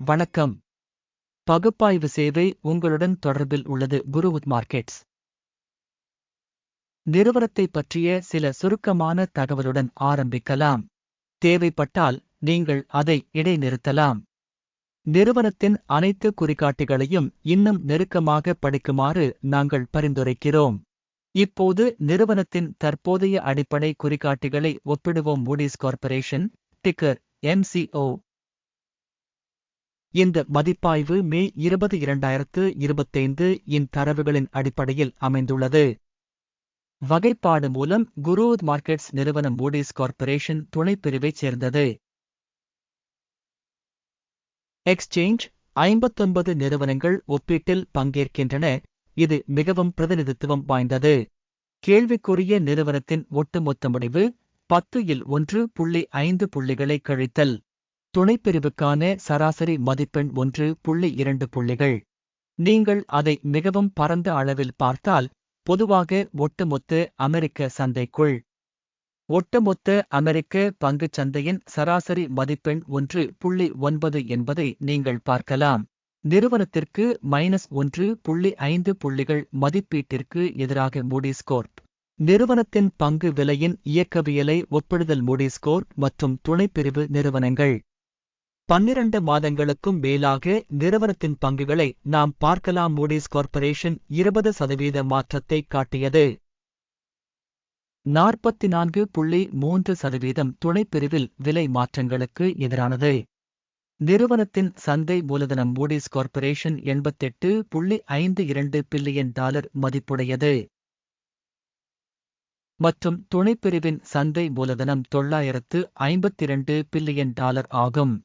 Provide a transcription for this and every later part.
வணக்கம். பகுப்பாய்வு சேவை உங்களுடன் தொடர்பில் உள்ளது குருவுத் மார்க்கெட்ஸ். நிறுவனத்தை பற்றிய சில சுருக்கமான தகவலுடன் ஆரம்பிக்கலாம். தேவைப்பட்டால் நீங்கள் அதை இடைநிறுத்தலாம். நிறுவனத்தின் அனைத்து குறிகாட்டிகளையும் இன்னும் நெருக்கமாக படிக்குமாறு நாங்கள் பரிந்துரைக்கிறோம். இப்போது நிறுவனத்தின் தற்போதைய அடிப்படை குறிகாட்டிகளை ஒப்பிடுவோம் மூடிஸ் கார்ப்பரேஷன் டிக்கர் எம்சிஓ இந்த மதிப்பாய்வு மே இருபது இரண்டாயிரத்து இருபத்தைந்து இன் தரவுகளின் அடிப்படையில் அமைந்துள்ளது. வகைப்பாடு மூலம் குரு மார்க்கெட்ஸ் நிறுவனம் மூடிஸ் கார்ப்பரேஷன் துணைப்பிரிவைச் சேர்ந்தது. எக்ஸ்சேஞ்ச் ஐம்பத்தொன்பது நிறுவனங்கள் ஒப்பீட்டில் பங்கேற்கின்றன. இது மிகவும் பிரதிநிதித்துவம் வாய்ந்தது. கேள்விக்குரிய நிறுவனத்தின் ஒட்டுமொத்த முடிவு பத்து இல் ஒன்று புள்ளி ஐந்து புள்ளிகளை கழித்தல். துணைப்பிரிவுக்கான சராசரி மதிப்பெண் ஒன்று புள்ளி இரண்டு புள்ளிகள். நீங்கள் அதை மிகவும் பரந்த அளவில் பார்த்தால் பொதுவாக ஒட்டுமொத்த அமெரிக்க சந்தைக்குள். ஒட்டுமொத்த அமெரிக்க பங்குச் சந்தையின் சராசரி மதிப்பெண் ஒன்று புள்ளி ஒன்பது என்பதை நீங்கள் பார்க்கலாம். நிறுவனத்திற்கு மைனஸ் ஒன்று புள்ளி ஐந்து புள்ளிகள் மதிப்பீட்டிற்கு எதிராக மூடிஸ்கோர்ப் நிறுவனத்தின் பங்கு விலையின் இயக்கவியலை ஒப்பிடுதல் மூடிஸ்கோர் மற்றும் துணைப்பிரிவு நிறுவனங்கள். பன்னிரண்டு மாதங்களுக்கும் மேலாக நிறுவனத்தின் பங்குகளை நாம் பார்க்கலாம். மூடிஸ் கார்ப்பரேஷன் இருபது சதவீத மாற்றத்தை காட்டியது. நாற்பத்தி நான்கு புள்ளி மூன்று சதவீதம் துணைப்பிரிவில் விலை மாற்றங்களுக்கு எதிரானது. நிறுவனத்தின் சந்தை மூலதனம் மூடிஸ் கார்ப்பரேஷன் எண்பத்தெட்டு புள்ளி ஐந்து இரண்டு பில்லியன் டாலர் மதிப்புடையது. மற்றும் துணைப்பிரிவின் சந்தை மூலதனம் தொள்ளாயிரத்து ஐம்பத்திரண்டு பில்லியன் டாலர் ஆகும்.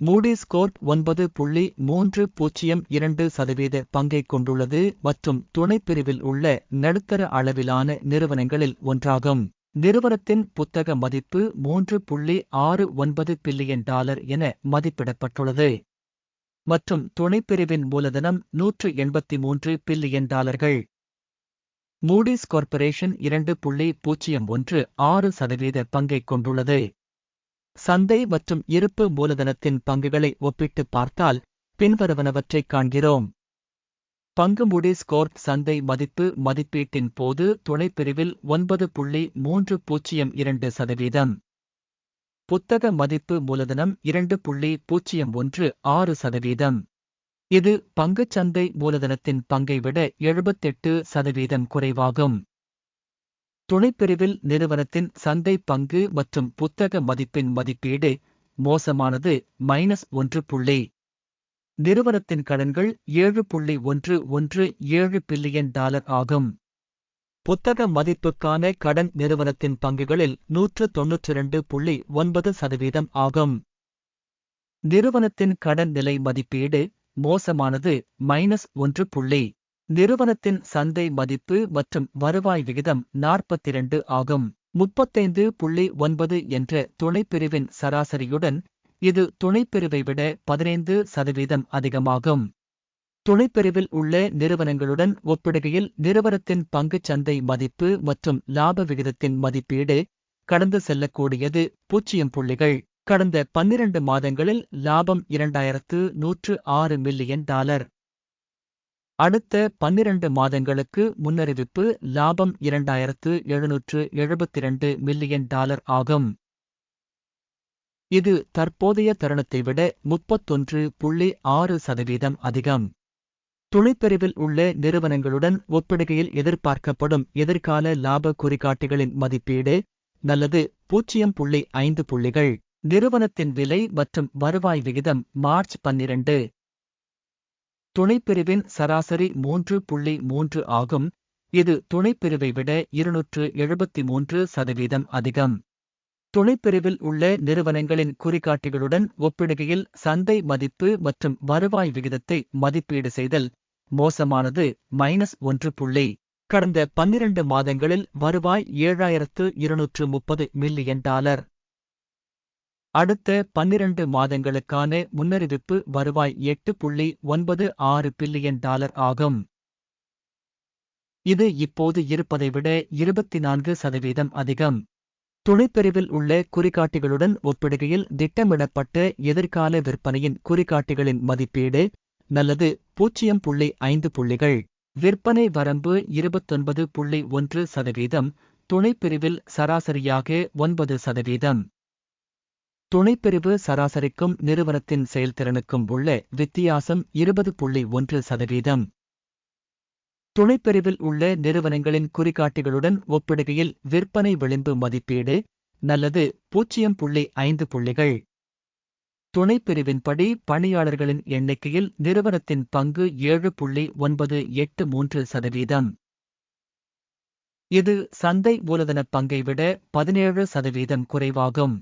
மூடிஸ் ஸ்கோர் ஒன்பது புள்ளி மூன்று பூஜ்ஜியம் இரண்டு சதவீத பங்கை கொண்டுள்ளது மற்றும் துணைப்பிரிவில் உள்ள நடுத்தர அளவிலான நிறுவனங்களில் ஒன்றாகும். நிறுவனத்தின் புத்தக மதிப்பு மூன்று புள்ளி ஆறு ஒன்பது பில்லியன் டாலர் என மதிப்பிடப்பட்டுள்ளது. மற்றும் துணைப்பிரிவின் மூலதனம் நூற்று எண்பத்தி மூன்று பில்லியன் டாலர்கள். மூடிஸ் கார்ப்பரேஷன் இரண்டு புள்ளி பூஜ்ஜியம் ஒன்று ஆறு சதவீத பங்கை கொண்டுள்ளது. சந்தை மற்றும் இருப்பு மூலதனத்தின் பங்குகளை ஒப்பிட்டு பார்த்தால் பின்வருவனவற்றைக் காண்கிறோம். பங்கு மூடிஸ் சந்தை மதிப்பு மதிப்பீட்டின் போது துணைப்பிரிவில் ஒன்பது புள்ளி மூன்று பூஜ்ஜியம் இரண்டு சதவீதம். புத்தக மதிப்பு மூலதனம் இரண்டு புள்ளி பூஜ்ஜியம் ஒன்று ஆறு சதவீதம். இது பங்குச் சந்தை மூலதனத்தின் பங்கை விட எழுபத்தெட்டு சதவீதம் குறைவாகும். துணைப்பிரிவில் நிறுவனத்தின் சந்தை பங்கு மற்றும் புத்தக மதிப்பின் மதிப்பீடு மோசமானது மைனஸ் ஒன்று புள்ளி. நிறுவனத்தின் கடன்கள் ஏழு புள்ளி ஒன்று ஒன்று ஏழு பில்லியன் டாலர் ஆகும். புத்தக மதிப்புக்கான கடன் நிறுவனத்தின் பங்குகளில் நூற்று தொன்னூற்றி இரண்டு புள்ளி ஒன்பது சதவீதம் ஆகும். நிறுவனத்தின் கடன் நிலை மதிப்பீடு மோசமானது மைனஸ் ஒன்று புள்ளி. நிறுவனத்தின் சந்தை மதிப்பு மற்றும் வருவாய் விகிதம் நாற்பத்திரண்டு ஆகும். முப்பத்தைந்து புள்ளி ஒன்பது என்ற துணைப்பிரிவின் சராசரியுடன் இது துணைப்பிரிவை விட பதினைந்து சதவீதம் அதிகமாகும். துணைப்பிரிவில் உள்ள நிறுவனங்களுடன் ஒப்பிடுகையில் நிறுவனத்தின் பங்குச் சந்தை மதிப்பு மற்றும் லாப விகிதத்தின் மதிப்பீடு கடந்து செல்லக்கூடியது பூஜ்ஜியம் புள்ளிகள். கடந்த பன்னிரண்டு மாதங்களில் லாபம் இரண்டாயிரத்து நூற்று ஆறு மில்லியன் டாலர். அடுத்த பன்னிரண்டு மாதங்களுக்கு முன்னறிவிப்பு லாபம் இரண்டாயிரத்து எழுநூற்று எழுபத்தி இரண்டு மில்லியன் டாலர் ஆகும். இது தற்போதைய தருணத்தை விட முப்பத்தொன்று புள்ளி ஆறு சதவீதம் அதிகம். துணைப்பிரிவில் உள்ள நிறுவனங்களுடன் ஒப்பிடுகையில் எதிர்பார்க்கப்படும் எதிர்கால லாப குறிகாட்டிகளின் மதிப்பீடு நல்லது பூஜ்ஜியம் புள்ளி ஐந்து புள்ளிகள். நிறுவனத்தின் விலை மற்றும் வருவாய் விகிதம் மார்ச் பன்னிரண்டு துணைப்பிரிவின் சராசரி மூன்று புள்ளி மூன்று ஆகும். இது துணைப்பிரிவை விட இருநூற்று எழுபத்தி மூன்று சதவீதம் அதிகம். துணைப்பிரிவில் உள்ள நிறுவனங்களின் குறிகாட்டிகளுடன் ஒப்பிடுகையில் சந்தை மதிப்பு மற்றும் வருவாய் விகிதத்தை மதிப்பீடு செய்தல் மோசமானது மைனஸ் ஒன்று புள்ளி. கடந்த பன்னிரண்டு மாதங்களில் வருவாய் ஏழாயிரத்து இருநூற்று முப்பது மில்லியன் டாலர். அடுத்த பன்னிரண்டு மாதங்களுக்கான முன்னறிவிப்பு வருவாய் எட்டு புள்ளி ஒன்பது ஆறு பில்லியன் டாலர் ஆகும். இது இப்போது இருப்பதை விட இருபத்தி நான்கு சதவீதம் அதிகம். துணைப்பிரிவில் உள்ள குறிகாட்டிகளுடன் ஒப்பிடுகையில் திட்டமிடப்பட்ட எதிர்கால விற்பனையின் குறிகாட்டிகளின் மதிப்பீடு நல்லது பூஜ்ஜியம் புள்ளி ஐந்து புள்ளிகள். விற்பனை வரம்பு இருபத்தொன்பது புள்ளி ஒன்று சதவீதம் துணைப்பிரிவில் சராசரியாக ஒன்பது சதவீதம். துணைப்பிரிவு சராசரிக்கும் நிறுவனத்தின் செயல்திறனுக்கும் உள்ள வித்தியாசம் இருபது புள்ளி ஒன்று சதவீதம். துணைப்பிரிவில் உள்ள நிறுவனங்களின் குறிகாட்டிகளுடன் ஒப்பிடுகையில் விற்பனை விளிம்பு மதிப்பீடு நல்லது பூஜ்ஜியம் புள்ளி ஐந்து புள்ளிகள். துணைப்பிரிவின்படி பணியாளர்களின் எண்ணிக்கையில் நிறுவனத்தின் பங்கு ஏழு புள்ளி ஒன்பது எட்டு மூன்று சதவீதம். இது சந்தை மூலதன பங்கை விட பதினேழு சதவீதம் குறைவாகும்.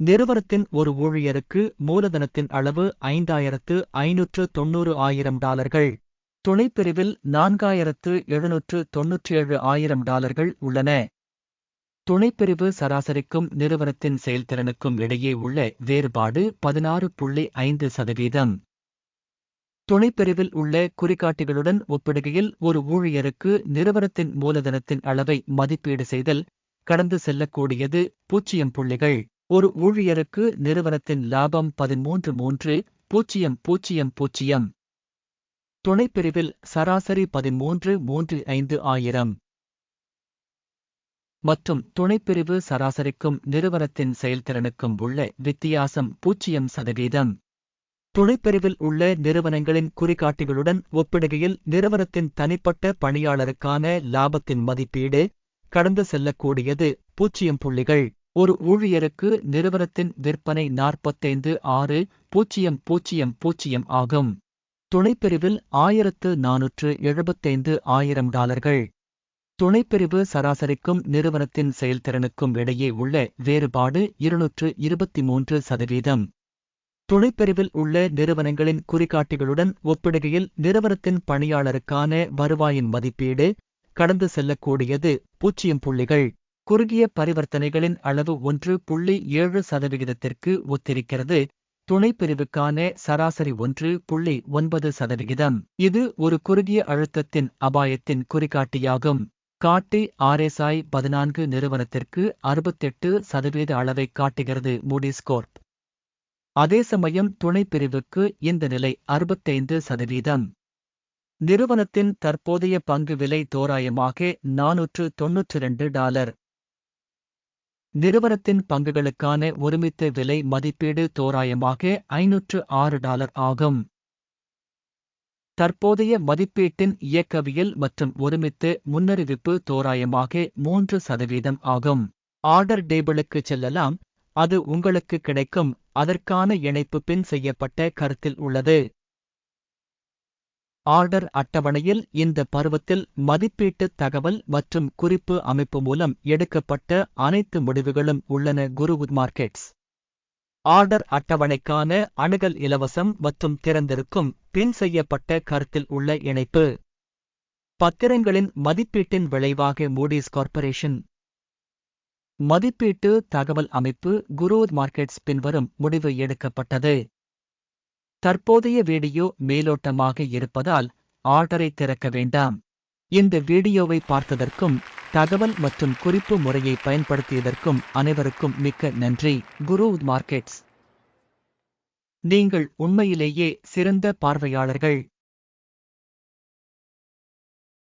நிறுவனத்தின் ஒரு ஊழியருக்கு மூலதனத்தின் அளவு ஐந்தாயிரத்து ஐநூற்று தொன்னூறு ஆயிரம் டாலர்கள். துணைப்பிரிவில் நான்காயிரத்து எழுநூற்று தொன்னூற்றேழு ஆயிரம் டாலர்கள் உள்ளன. துணைப்பிரிவு சராசரிக்கும் நிறுவனத்தின் செயல்திறனுக்கும் இடையே உள்ள வேறுபாடு பதினாறு புள்ளி ஐந்து சதவீதம். துணைப்பிரிவில் உள்ள குறிகாட்டிகளுடன் ஒப்பிடுகையில் ஒரு ஊழியருக்கு நிறுவனத்தின் மூலதனத்தின் அளவை மதிப்பீடு செய்தல் கடந்து செல்லக்கூடியது பூஜ்ஜியம் புள்ளிகள். ஒரு ஊழியருக்கு நிறுவனத்தின் லாபம் பதிமூன்று மூன்று பூஜ்ஜியம் பூஜ்ஜியம் பூஜ்ஜியம். துணைப்பிரிவில் சராசரி பதிமூன்று மூன்று ஐந்து ஆயிரம். மற்றும் துணைப்பிரிவு சராசரிக்கும் நிறுவனத்தின் செயல்திறனுக்கும் உள்ள வித்தியாசம் பூஜ்ஜியம் சதவீதம். துணைப்பிரிவில் உள்ள நிறுவனங்களின் குறிகாட்டிகளுடன் ஒப்பிடுகையில் நிறுவனத்தின் தனிப்பட்ட பணியாளருக்கான லாபத்தின் மதிப்பீடு கடந்து செல்லக்கூடியது பூஜ்ஜியம் புள்ளிகள். ஒரு ஊழியருக்கு நிறுவனத்தின் விற்பனை நாற்பத்தைந்து ஆறு பூஜ்ஜியம் பூஜ்ஜியம் பூஜ்ஜியம் ஆகும். துணைப்பிரிவில் ஆயிரத்து நானூற்று எழுபத்தைந்து ஆயிரம் டாலர்கள். துணைப்பிரிவு சராசரிக்கும் நிறுவனத்தின் செயல்திறனுக்கும் இடையே உள்ள வேறுபாடு இருநூற்று இருபத்தி மூன்று சதவீதம். துணைப்பிரிவில் உள்ள நிறுவனங்களின் குறிகாட்டிகளுடன் ஒப்பிடுகையில் நிறுவனத்தின் பணியாளருக்கான வருவாயின் மதிப்பீடு கடந்து செல்லக்கூடியது பூஜ்ஜியம் புள்ளிகள். குறுகிய பரிவர்த்தனைகளின் அளவு ஒன்று புள்ளி ஏழு சதவிகிதத்திற்கு ஒத்திருக்கிறது. துணை பிரிவுக்கான சராசரி ஒன்று புள்ளி ஒன்பது சதவிகிதம். இது ஒரு குறுகிய அழுத்தத்தின் அபாயத்தின் குறிகாட்டியாகும். காட்டி ஆர்எஸ்ஐ பதினான்கு நிறுவனத்திற்கு அறுபத்தெட்டு சதவீத அளவை காட்டுகிறது மூடிஸ் கோர்ப். அதே சமயம் துணைப்பிரிவுக்கு இந்த நிலை அறுபத்தைந்து சதவீதம். நிறுவனத்தின் தற்போதைய பங்கு விலை தோராயமாக நானூற்று தொன்னூற்றி ரெண்டு டாலர். நிறுவனத்தின் பங்குகளுக்கான ஒருமித்த விலை மதிப்பீடு தோராயமாக ஐநூற்று ஆறு டாலர் ஆகும். தற்போதைய மதிப்பீட்டின் இயக்கவியல் மற்றும் ஒருமித்த முன்னறிவிப்பு தோராயமாக மூன்று சதவீதம் ஆகும். ஆர்டர் டேபிளுக்கு செல்லலாம். அது உங்களுக்கு கிடைக்கும். அதற்கான இணைப்பு பின் செய்யப்பட்ட கருத்தில் உள்ளது. ஆர்டர் அட்டவணையில் இந்த பருவத்தில் மதிப்பீட்டு தகவல் மற்றும் குறிப்பு அமைப்பு மூலம் எடுக்கப்பட்ட அனைத்து முடிவுகளும் உள்ளன குருவுத் மார்க்கெட்ஸ். ஆர்டர் அட்டவணைக்கான அணுகல் இலவசம் மற்றும் திறந்திருக்கும் பின் செய்யப்பட்ட கருத்தில் உள்ள இணைப்பு. பத்திரங்களின் மதிப்பீட்டின் விளைவாக மூடிஸ் கார்ப்பரேஷன். மதிப்பீட்டு தகவல் அமைப்பு குரோத் மார்க்கெட்ஸ் பின்வரும் முடிவு எடுக்கப்பட்டது. தற்போதைய வீடியோ மேலோட்டமாக இருப்பதால் ஆர்டரை திறக்க வேண்டாம். இந்த வீடியோவை பார்த்ததற்கும் தகவல் மற்றும் குறிப்பு முறையை பயன்படுத்தியதற்கும் அனைவருக்கும் மிக்க நன்றி. குரு மார்க்கெட்ஸ். நீங்கள் உண்மையிலேயே சிறந்த பார்வையாளர்கள்.